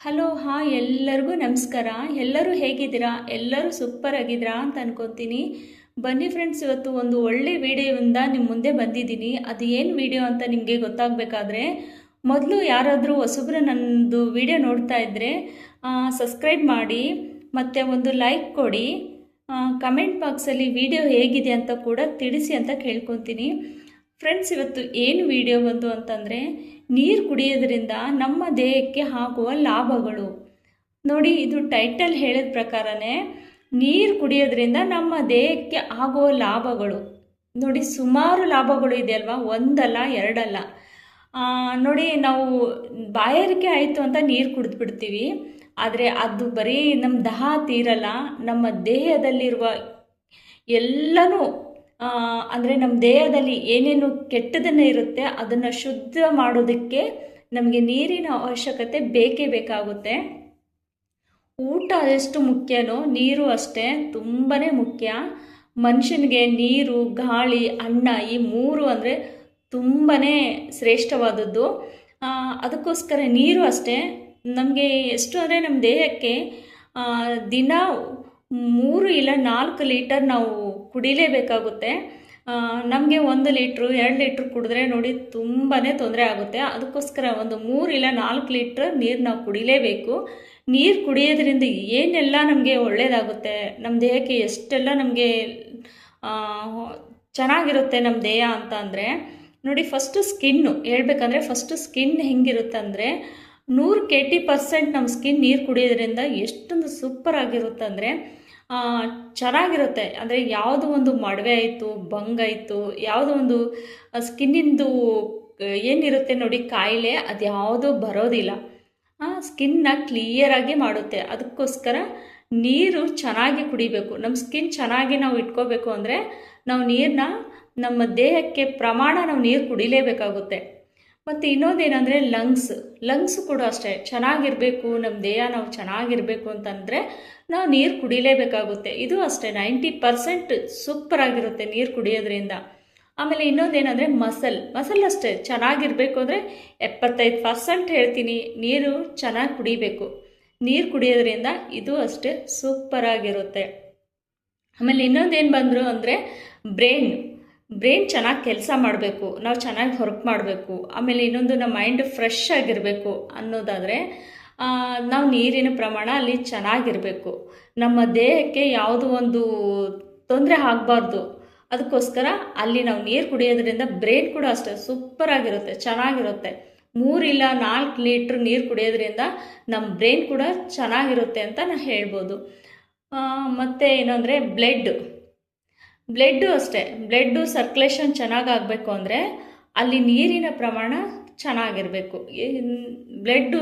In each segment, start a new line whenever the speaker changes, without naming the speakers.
Hello, ಹಾಂ, ಎಲ್ಲರಿಗೂ ನಮಸ್ಕಾರ. ಎಲ್ಲರೂ ಹೇಗಿದ್ದೀರಾ? ಎಲ್ಲರೂ ಸೂಪರ್ ಆಗಿದ್ದೀರಾ ಅಂತ ಅನ್ಕೊತೀನಿ. ಬನ್ನಿ ಫ್ರೆಂಡ್ಸ್ ಇವತ್ತು ಒಂದು ಒಳ್ಳೆ ವಿಡಿಯೋಯಿಂದ ನಿಮ್ಮ ಮುಂದೆ ಬಂದಿದ್ದೀನಿ. ಅದು ಏನು ವಿಡಿಯೋ ಅಂತ ನಿಮಗೆ ಗೊತ್ತಾಗಬೇಕಾದ್ರೆ, ಮೊದಲು ಯಾರಾದರೂ ಹೊಸಬ್ರು ನನ್ನದು ವಿಡಿಯೋ ನೋಡ್ತಾ ಇದ್ದರೆ ಸಬ್ಸ್ಕ್ರೈಬ್ ಮಾಡಿ, ಮತ್ತು ಒಂದು ಲೈಕ್ ಕೊಡಿ ಕಮೆಂಟ್ ಬಾಕ್ಸಲ್ಲಿ ವಿಡಿಯೋ ಹೇಗಿದೆ ಅಂತ ಕೂಡ ತಿಳಿಸಿ ಅಂತ ಕೇಳ್ಕೊತೀನಿ. ಫ್ರೆಂಡ್ಸ್ ಇವತ್ತು ಏನು ವಿಡಿಯೋ ಬಂತು ಅಂತಂದರೆ ನೀರು ಕುಡಿಯೋದ್ರಿಂದ ನಮ್ಮ ದೇಹಕ್ಕೆ ಆಗುವ ಲಾಭಗಳು. ನೋಡಿ, ಇದು ಟೈಟಲ್ ಹೇಳಿದ ಪ್ರಕಾರನೇ ನೀರು ಕುಡಿಯೋದ್ರಿಂದ ನಮ್ಮ ದೇಹಕ್ಕೆ ಆಗುವ ಲಾಭಗಳು. ನೋಡಿ, ಸುಮಾರು ಲಾಭಗಳು ಇದೆ ಅಲ್ವಾ ಒಂದಲ್ಲ, ಎರಡಲ್ಲ. ನೋಡಿ, ನಾವು ಬಾಯಾರಿಕೆ ಆಯಿತು ಅಂತ ನೀರು ಕುಡಿದ್ಬಿಡ್ತೀವಿ. ಆದರೆ ಅದು ಬರೀ ನಮ್ಮ ದಹ ತೀರಲ್ಲ, ನಮ್ಮ ದೇಹದಲ್ಲಿರುವ ಎಲ್ಲನೂ ಅಂದರೆ ನಮ್ಮ ದೇಹದಲ್ಲಿ ಏನೇನು ಕೆಟ್ಟದನ್ನು ಇರುತ್ತೆ ಅದನ್ನು ಶುದ್ಧ ಮಾಡೋದಕ್ಕೆ ನಮಗೆ ನೀರಿನ ಅವಶ್ಯಕತೆ ಬೇಕೇ ಬೇಕಾಗುತ್ತೆ. ಊಟ ಎಷ್ಟು ಮುಖ್ಯನೋ ನೀರು ಅಷ್ಟೇ ತುಂಬಾ ಮುಖ್ಯ. ಮನುಷ್ಯನಿಗೆ ನೀರು, ಗಾಳಿ, ಅನ್ನ ಈ ಮೂರು ಅಂದರೆ ತುಂಬಾ ಶ್ರೇಷ್ಠವಾದದ್ದು. ಅದಕ್ಕೋಸ್ಕರ ನೀರು ಅಷ್ಟೇ. ನಮಗೆ ಎಷ್ಟು ಅಂದರೆ ನಮ್ಮ ದೇಹಕ್ಕೆ ದಿನ ಮೂರು ಇಲ್ಲ ನಾಲ್ಕು ಲೀಟರ್ ನಾವು ಕುಡಿಲೇಬೇಕಾಗುತ್ತೆ. ನಮಗೆ ಒಂದು ಲೀಟ್ರು, ಎರಡು ಲೀಟ್ರ್ ಕುಡಿದ್ರೆ ನೋಡಿ ತುಂಬಾ ತೊಂದರೆ ಆಗುತ್ತೆ. ಅದಕ್ಕೋಸ್ಕರ ಒಂದು ಮೂರು ಇಲ್ಲ ನಾಲ್ಕು ಲೀಟ್ರ್ ನೀರು ನಾವು ಕುಡಿಲೇಬೇಕು. ನೀರು ಕುಡಿಯೋದ್ರಿಂದ ಏನೆಲ್ಲ ನಮಗೆ ಒಳ್ಳೆಯದಾಗುತ್ತೆ ನಮ್ಮ ದೇಹಕ್ಕೆ ಎಷ್ಟೆಲ್ಲ ನಮಗೆ ಚೆನ್ನಾಗಿರುತ್ತೆ ನಮ್ಮ ದೇಹ ಅಂತ ನೋಡಿ ಫಸ್ಟು ಸ್ಕಿನ್ನು ಹೇಳ್ಬೇಕಂದ್ರೆ ಫಸ್ಟು ಸ್ಕಿನ್ ಹೆಂಗಿರುತ್ತೆ ಅಂದರೆ ಕೆ ಟಿ ಪರ್ಸೆಂಟ್ ನಮ್ಮ ಸ್ಕಿನ್ ನೀರು ಕುಡಿಯೋದ್ರಿಂದ ಎಷ್ಟೊಂದು ಸೂಪರ್ ಆಗಿರುತ್ತೆ ಅಂದರೆ ಚೆನ್ನಾಗಿರುತ್ತೆ. ಅಂದರೆ ಯಾವುದೋ ಒಂದು ಮಡವೆ ಆಯಿತು ಬಂಗಾಯಿತು ಯಾವುದೋ ಒಂದು ಸ್ಕಿನ್ನಿಂದು ಏನಿರುತ್ತೆ ನೋಡಿ ಕಾಯಿಲೆ, ಅದು ಯಾವುದು ಬರೋದಿಲ್ಲ. ಸ್ಕಿನ್ನ ಕ್ಲಿಯರಾಗಿ ಮಾಡುತ್ತೆ. ಅದಕ್ಕೋಸ್ಕರ ನೀರು ಚೆನ್ನಾಗಿ ಕುಡಿಬೇಕು. ನಮ್ಮ ಸ್ಕಿನ್ ಚೆನ್ನಾಗಿ ನಾವು ಇಟ್ಕೋಬೇಕು ಅಂದರೆ, ನಾವು ನೀರನ್ನ ನಮ್ಮ ದೇಹಕ್ಕೆ ಪ್ರಮಾಣ ನಾವು ನೀರು ಕುಡಿಲೇಬೇಕಾಗುತ್ತೆ. ಮತ್ತು ಇನ್ನೊಂದೇನೆಂದರೆ ಲಂಗ್ಸ್ ಲಂಗ್ಸ್ ಕೂಡ ಅಷ್ಟೇ, ಚೆನ್ನಾಗಿರಬೇಕು ನಮ್ಮ ದೇಹ ನಾವು ಚೆನ್ನಾಗಿರಬೇಕು ಅಂತಂದರೆ ನಾವು ನೀರು ಕುಡಿಲೇಬೇಕಾಗುತ್ತೆ. ಇದು ಅಷ್ಟೇ, ನೈಂಟಿ ಪರ್ಸೆಂಟ್ ಸೂಪರ್ ಆಗಿರುತ್ತೆ ನೀರು ಕುಡಿಯೋದ್ರಿಂದ. ಆಮೇಲೆ ಇನ್ನೊಂದೇನೆಂದರೆ ಮಸಲ್ ಮಸಲ್ ಅಷ್ಟೇ, ಚೆನ್ನಾಗಿರಬೇಕು ಅಂದರೆ ಎಪ್ಪತ್ತೈದು ಪರ್ಸೆಂಟ್ ಹೇಳ್ತೀನಿ, ನೀರು ಚೆನ್ನಾಗಿ ಕುಡಿಬೇಕು. ನೀರು ಕುಡಿಯೋದ್ರಿಂದ ಇದು ಅಷ್ಟೇ ಸೂಪರ್ ಆಗಿರುತ್ತೆ ಆಮೇಲೆ ಇನ್ನೊಂದೇನು ಬಂದರು ಅಂದರೆ ಬ್ರೈನ್ ಬ್ರೈನ್ ಚೆನ್ನಾಗಿ ಕೆಲಸ ಮಾಡಬೇಕು, ನಾವು ಚೆನ್ನಾಗಿ ವರ್ಕ್ ಮಾಡಬೇಕು, ಆಮೇಲೆ ಇನ್ನೊಂದು ನಮ್ಮ ಮೈಂಡ್ ಫ್ರೆಶ್ ಆಗಿರಬೇಕು ಅನ್ನೋದಾದರೆ ನಾವು ನೀರಿನ ಪ್ರಮಾಣ ಅಲ್ಲಿ ಚೆನ್ನಾಗಿರಬೇಕು. ನಮ್ಮ ದೇಹಕ್ಕೆ ಯಾವುದೋ ಒಂದು ತೊಂದರೆ ಆಗಬಾರ್ದು, ಅದಕ್ಕೋಸ್ಕರ ಅಲ್ಲಿ ನಾವು ನೀರು ಕುಡಿಯೋದ್ರಿಂದ ಬ್ರೈನ್ ಕೂಡ ಅಷ್ಟೇ ಸೂಪರ್ ಆಗಿರುತ್ತೆ, ಚೆನ್ನಾಗಿರುತ್ತೆ. ಮೂರಿಲ್ಲ ನಾಲ್ಕು ಲೀಟ್ರ್ ನೀರು ಕುಡಿಯೋದ್ರಿಂದ ನಮ್ಮ ಬ್ರೈನ್ ಕೂಡ ಚೆನ್ನಾಗಿರುತ್ತೆ ಅಂತ ನಾನು ಹೇಳ್ಬೋದು. ಮತ್ತು ಏನಂದರೆ ಬ್ಲಡ್. ಬ್ಲಡ್ಡು ಅಷ್ಟೇ, ಬ್ಲಡ್ಡು ಸರ್ಕ್ಯುಲೇಷನ್ ಚೆನ್ನಾಗಾಗಬೇಕು ಅಂದರೆ ಅಲ್ಲಿ ನೀರಿನ ಪ್ರಮಾಣ ಚೆನ್ನಾಗಿರಬೇಕು. ಬ್ಲಡ್ಡು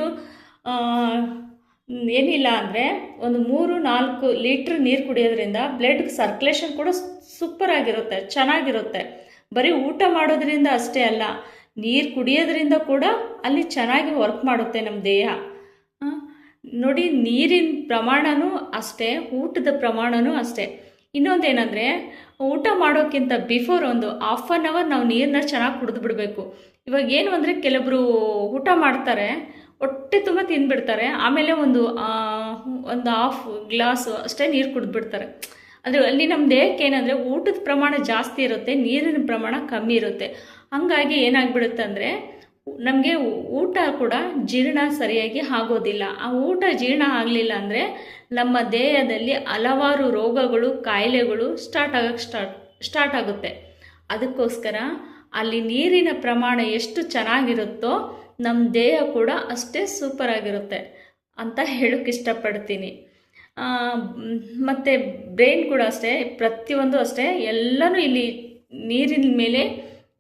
ಏನಿಲ್ಲ ಅಂದರೆ ಒಂದು ಮೂರು ನಾಲ್ಕು ಲೀಟ್ರ್ ನೀರು ಕುಡಿಯೋದ್ರಿಂದ ಬ್ಲಡ್ ಸರ್ಕ್ಯುಲೇಷನ್ ಕೂಡ ಸೂಪರ್ ಆಗಿರುತ್ತೆ, ಚೆನ್ನಾಗಿರುತ್ತೆ. ಬರೀ ಊಟ ಮಾಡೋದ್ರಿಂದ ಅಷ್ಟೇ ಅಲ್ಲ, ನೀರು ಕುಡಿಯೋದ್ರಿಂದ ಕೂಡ ಅಲ್ಲಿ ಚೆನ್ನಾಗಿ ವರ್ಕ್ ಮಾಡುತ್ತೆ ನಮ್ಮ ದೇಹ. ನೋಡಿ ನೀರಿನ ಪ್ರಮಾಣನೂ ಅಷ್ಟೇ, ಊಟದ ಪ್ರಮಾಣನೂ ಅಷ್ಟೇ. ಇನ್ನೊಂದೇನೆಂದರೆ, ಊಟ ಮಾಡೋಕ್ಕಿಂತ ಬಿಫೋರ್ ಒಂದು ಹಾಫ್ ಆನ್ ಅವರ್ ನಾವು ನೀರನ್ನ ಚೆನ್ನಾಗಿ ಕುಡಿದು ಬಿಡಬೇಕು. ಇವಾಗ ಏನು ಅಂದರೆ ಕೆಲವರು ಊಟ ಮಾಡ್ತಾರೆ, ಹೊಟ್ಟೆ ತುಂಬ ತಿಂದುಬಿಡ್ತಾರೆ ಆಮೇಲೆ ಒಂದು ಒಂದು ಹಾಫ್ ಗ್ಲಾಸು ಅಷ್ಟೇ ನೀರು ಕುಡಿದ್ಬಿಡ್ತಾರೆ ಅಂದರೆ ಅಲ್ಲಿ ನಮ್ಮ ದೇಹಕ್ಕೆ ಏನಂದರೆ ಊಟದ ಪ್ರಮಾಣ ಜಾಸ್ತಿ ಇರುತ್ತೆ, ನೀರಿನ ಪ್ರಮಾಣ ಕಮ್ಮಿ ಇರುತ್ತೆ. ಹಾಗಾಗಿ ಏನಾಗ್ಬಿಡುತ್ತೆ ಅಂದರೆ ನಮಗೆ ಊಟ ಕೂಡ ಜೀರ್ಣ ಸರಿಯಾಗಿ ಆಗೋದಿಲ್ಲ. ಆ ಊಟ ಜೀರ್ಣ ಆಗಲಿಲ್ಲ ಅಂದರೆ ನಮ್ಮ ದೇಹದಲ್ಲಿ ಹಲವಾರು ರೋಗಗಳು, ಕಾಯಿಲೆಗಳು ಸ್ಟಾರ್ಟ್ ಆಗಕ್ಕೆ ಸ್ಟಾರ್ಟ್ ಸ್ಟಾರ್ಟ್ ಆಗುತ್ತೆ. ಅದಕ್ಕೋಸ್ಕರ ಅಲ್ಲಿ ನೀರಿನ ಪ್ರಮಾಣ ಎಷ್ಟು ಚೆನ್ನಾಗಿರುತ್ತೋ ನಮ್ಮ ದೇಹ ಕೂಡ ಅಷ್ಟೇ ಸೂಪರ್ ಆಗಿರುತ್ತೆ ಅಂತ ಹೇಳೋಕ್ಕೆ ಇಷ್ಟಪಡ್ತೀನಿ. ಮತ್ತು ಬ್ರೈನ್ ಕೂಡ ಅಷ್ಟೇ, ಪ್ರತಿಯೊಂದು ಅಷ್ಟೇ, ಎಲ್ಲನೂ ಇಲ್ಲಿ ನೀರಿನ ಮೇಲೆ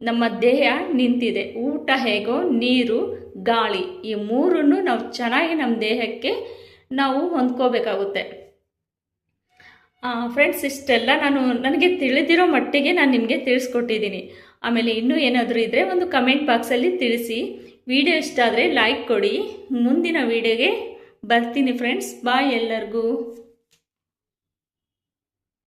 ನಮ್ಮ ದೇಹ ನಿಂತಿದೆ. ಊಟ ಹೇಗೋ, ನೀರು, ಗಾಳಿ, ಈ ಮೂರನ್ನು ನಾವು ಚೆನ್ನಾಗಿ ನಮ್ಮ ದೇಹಕ್ಕೆ ನಾವು ಹೊಂದ್ಕೋಬೇಕಾಗುತ್ತೆ. ಫ್ರೆಂಡ್ಸ್ ಇಷ್ಟೆಲ್ಲ ನಾನು ನನಗೆ ತಿಳಿದಿರೋ ಮಟ್ಟಿಗೆ ನಾನು ನಿಮಗೆ ತಿಳಿಸ್ಕೊಟ್ಟಿದ್ದೀನಿ. ಆಮೇಲೆ ಇನ್ನೂ ಏನಾದರೂ ಇದ್ದರೆ ಒಂದು ಕಮೆಂಟ್ ಬಾಕ್ಸಲ್ಲಿ ತಿಳಿಸಿ. ವಿಡಿಯೋ ಇಷ್ಟ ಆದರೆ ಲೈಕ್ ಕೊಡಿ. ಮುಂದಿನ ವಿಡಿಯೋಗೆ ಬರ್ತೀನಿ ಫ್ರೆಂಡ್ಸ್ ಬಾಯ್ ಎಲ್ಲರಿಗೂ.